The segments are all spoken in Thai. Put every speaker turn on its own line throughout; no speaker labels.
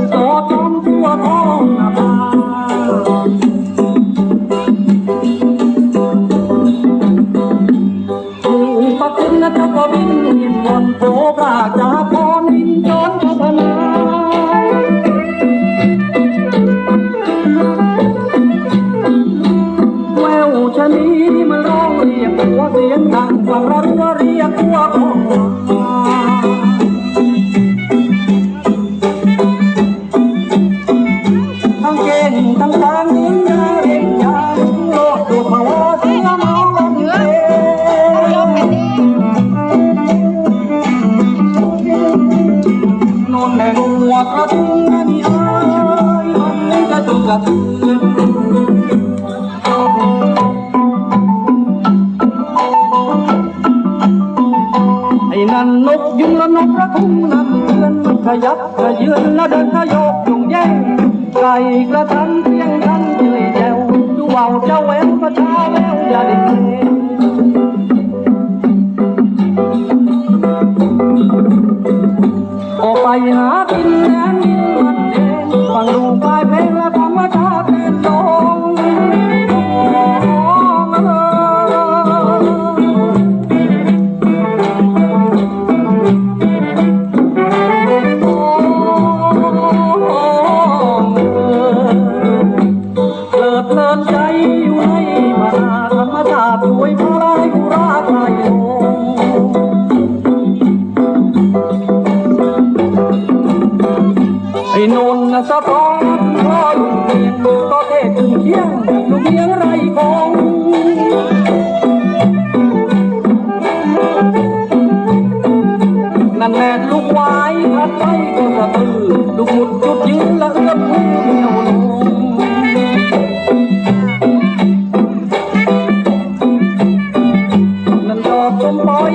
อาทิตย์สอดท้องทั่วท้องนาภาปะคุณนะเจ้าก็บินเงียนวนโผพระจาพรบินจนพัฒนาแววชะนีมันร้องเรียกหัวเสียงดังฟังระรัวเรียกตัวของ งหัวกระทุ่งนาดีอ้ายมันกระตุกกระเทือนไอ้นั่นนกยุงและนกกระทุงนั่นเตือนมันขยับขยืนและเดินขยกยุงแย่งไก่กระทันเพียงทันที่เลยแจวดูเอาเจ้าแหวนประชาแล้วอย่าได้เหากินแนนดินมันเองฟังดูไป สะท้อนพ่อลุงเพียงก็เทศถึงเที่ยงลูกเพียงไรคงนั่นแหละลูกไว้ทัดไปก็สะตือลูกหมุดจุดยืนและเอื้อมมือเหนียวลงนั่นดอกชมปอย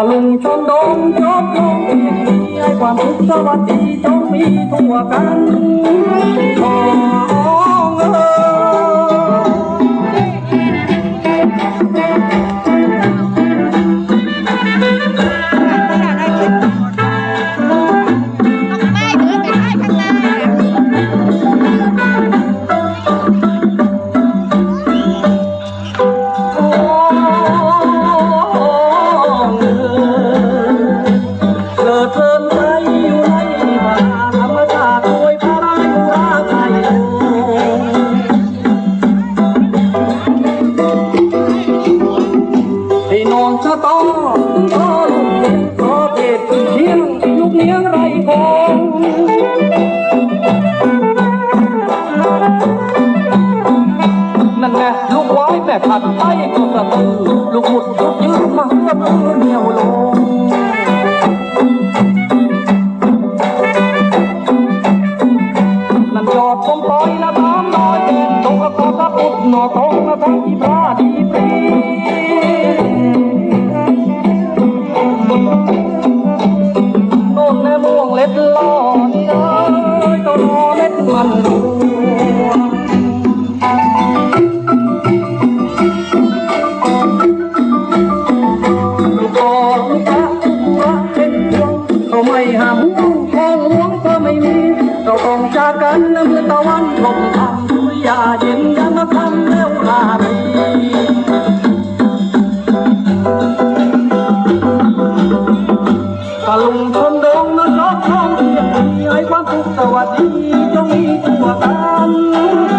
ตะลุงชนดงชอบลงเพียงนี้ให้ความสุขสวัสดีจงมีทั่วกันขอเอ๋ คงนั่นแหละลูกไว้แม่ผัดไปก็สะตือลูกหมุดลูกยืนมาเพื่อมือเหนียวลงนั่นยอดผมปล่อยนะตามดอยเด่นตรงกับกอตะปุดหน่อตรงนะทั้งที่พระ ม่ม่วงเล็ดล่อนี่เอ้ยก็รอเล็ดมันรวงลูกอลูกพระลูกพระเป็นพวงเขาไม่ห้ามห่วงทองห่วงก็ไม่มีเราต้องจากกันเมื่อตะวันตกทำด้วยยาเย็น ดงน้องทองเรียกดีให้ความสุขสวัสดีจงมีตัวกัน